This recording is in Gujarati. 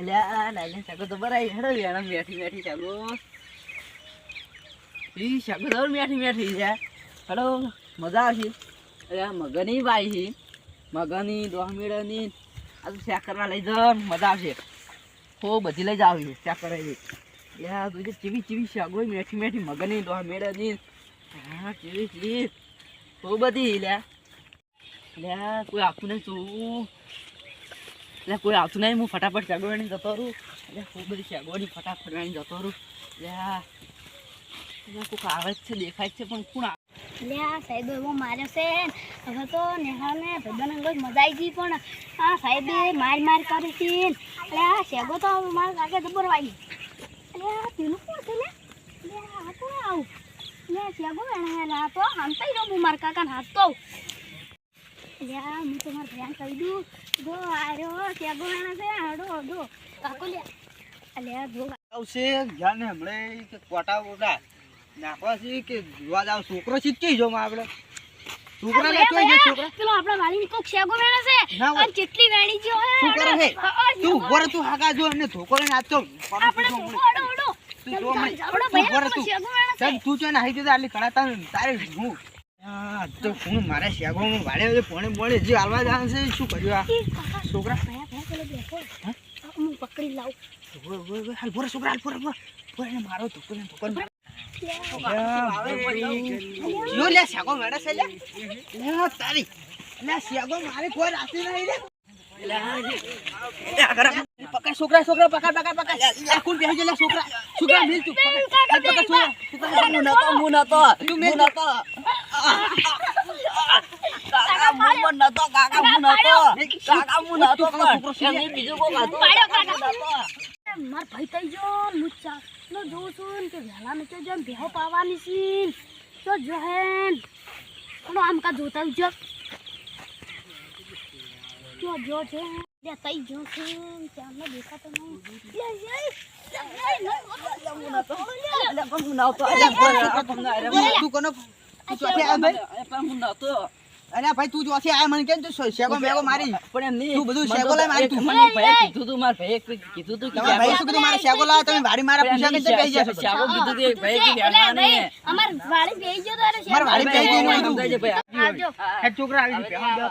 એટલે આ નાઈલે શાકો તો બરાઈ હેડો વેણા મેઠી મેઠી શાકો ઈ શાકો તો મેઠી મેઠી છે. હેડો મજા આવશે? અરે, આ મગની બાઈ છે. મગની દોહમેળની આ તો શાક કરવા લઈ જાવ મજા આવશે. હો, બધી લઈ જાવ શાક કરાવી યા તું જે ચીવી ચીવી હોય મેઠી મેઠી મગની દોહમેળની હા, ચીવી ચીવી. બહુ બધી લ્યા લ્યા કોઈ આપતું નહીં, તું. એટલે કોઈ આવતું નહીં, હું ફટાફટ શાગવાની જતો રહું. એટલે ખૂબ બધી શાગવાની ફટાફટ વાળી જતો રહું. એટલે કોઈક આવે છે, દેખાય છે, પણ કોણ એટલે આ સાહેબ એવો માર્યો છે. હવે તો નેહાને ભાઈબંધ અંગત મજા આવી ગઈ, પણ આ સાહેબે માર માર કરી હતી એટલે આ શેગો તો મારા કાકે જબર વાગી. એટલે આ પેલું કોણ છે ને એટલે આ કોણ આવું. એટલે શેગો વેણા તો હાંતાઈ રહ્યો હું મારા કાકાને હાથ. તો લે હું તો મારા ભયાન કહી દઉં. જો આર્યો શેગો વેણા છે હાડો હાડો. કાકો લે અલે ગો. આવશે જ્ઞાન હમણે કે કોટા બોટા નાખવા છે કે જોવા જાવ છોકરો શીખી જો માં આપણે? છોકરા છોકરા. પેલો આપણા વાલીને કોક શેગો વેણા છે. અને કેટલી વેણી છે હે છે? તું ઊભો તું હાકા જો અને ધોકો લઈને આપતો આપણે ઓડો ઓડો તું જો મને. ઓડો તું. તું ને હાઈ જતા આટલી કણા તારે હું તો હું મારે શેગોમાં વાળે છે પોણે જે હાલવા જવાનું છે શું કર્યું આ? છોકરા? હું? પકડી લાવું. હાલ બોરે છોકરા હાલ બોરે બોરે બોરે એને મારો ધોકો લઈને ધોકો જો લે શેગો મેળે છે લે. લે તારી. લે શેગો મારે કોઈ રાતી નહીં લે. પકડ છોકરા છોકરા પકડ પકડ પકડ. આ કોણ બેસી ગયેલા છોકરા. છોકરા મિલ તું. પકડ પકડ છોકરા. છોકરા હું નતો હું નતો. તું હું નતો. કાકા હું નતો કાકા હું નતો કાકા હું નતો પણ એમને બીજું હતું કાકા કાકા. હું નતો માર ભાઈ તઈ જો ને હું ચા નો જોઉં છું કે વહેલા ને જો ને ભેહો પાવાની છે તો તું કોનો તું અલ્યા ભાઈ? તું ચોથી આયા મને કેમ તું મારી. પણ એમ નહીં. તું બધું શેકો લઈ મારી એક તું. મને ભાઈએ કીધું તું મારા ભાઈએ કીધું તું કે ભાઈ શું કીધું? મારે શેગો લાવો તમે વાડી મારા પૂછ્યા કે જશો? તમે. કીધું તું એક કે. ભાઈ અમાર બેહી ગયો મારા બેહી ગઈ ને ભાઈ છોકરા આવી ગયા.